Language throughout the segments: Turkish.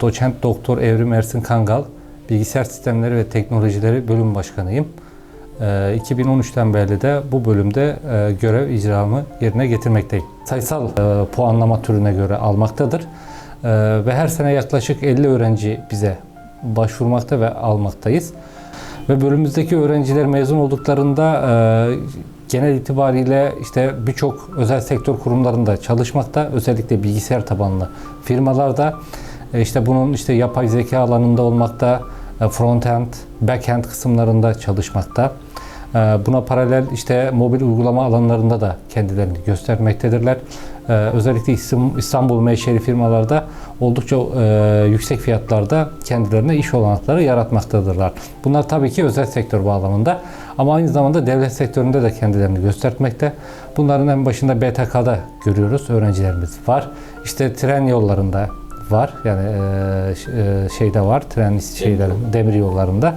Doçent Doktor Evrim Ersin Kangal, Bilgisayar Sistemleri ve Teknolojileri Bölüm Başkanıyım. Ee, 2013'ten beri de bu bölümde e, görev icramı yerine getirmekteyim. Sayısal e, puanlama türüne göre almaktadır. Ee, Ve her sene yaklaşık 50 öğrenci bize başvurmakta ve almaktayız. Ve bölümümüzdeki öğrenciler mezun olduklarında e, genel itibariyle işte birçok özel sektör kurumlarında çalışmakta. Özellikle bilgisayar tabanlı firmalarda. E, işte bunun işte yapay zeka alanında olmakta, e, front-end, back-end kısımlarında çalışmakta. E, Buna paralel işte mobil uygulama alanlarında da kendilerini göstermektedirler. Özellikle İstanbul menşeli firmalarda oldukça yüksek fiyatlarda kendilerine iş olanakları yaratmaktadırlar. Bunlar tabii ki özel sektör bağlamında ama aynı zamanda devlet sektöründe de kendilerini göstermekte. Bunların en başında BTK'da görüyoruz öğrencilerimiz var. İşte tren yollarında var yani e, e, şeyde var tren şeylerin demir yollarında.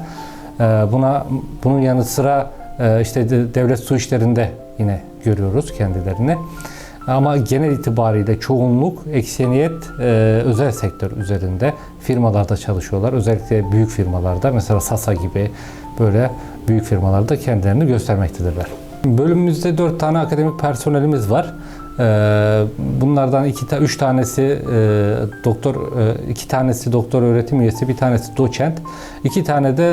E, Buna bunun yanı sıra e, işte de- devlet su işlerinde yine görüyoruz kendilerini. Ama genel itibariyle çoğunluk ekseniyet e, özel sektör üzerinde firmalarda çalışıyorlar. Özellikle büyük firmalarda mesela Sasa gibi böyle büyük firmalarda kendilerini göstermektedirler. Bölümümüzde 4 tane akademik personelimiz var. Ee, Bunlardan iki ta, üç tanesi e, doktor, e, iki tanesi doktor öğretim üyesi, bir tanesi doçent, iki tane de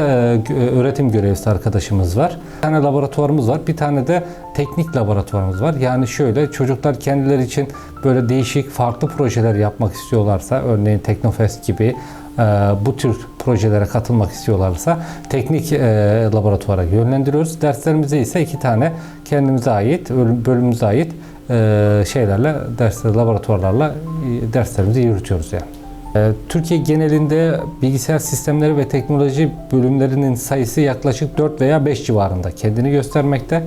e, öğretim görevlisi arkadaşımız var. Bir tane laboratuvarımız var, bir tane de teknik laboratuvarımız var. Yani şöyle çocuklar kendileri için böyle değişik farklı projeler yapmak istiyorlarsa, örneğin Teknofest gibi bu tür projelere katılmak istiyorlarsa teknik e, laboratuvara yönlendiriyoruz. Derslerimize ise iki tane kendimize ait, bölüm- bölümümüze ait e, şeylerle, ders laboratuvarlarla e, derslerimizi yürütüyoruz yani. E, Türkiye genelinde bilgisayar sistemleri ve teknoloji bölümlerinin sayısı yaklaşık 4 veya 5 civarında kendini göstermekte.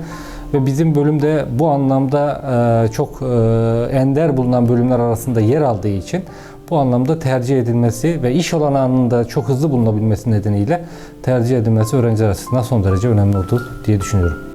Ve bizim bölümde bu anlamda e, çok e, ender bulunan bölümler arasında yer aldığı için bu anlamda tercih edilmesi ve iş olanağının da çok hızlı bulunabilmesi nedeniyle tercih edilmesi öğrenciler açısından son derece önemli olduğu diye düşünüyorum.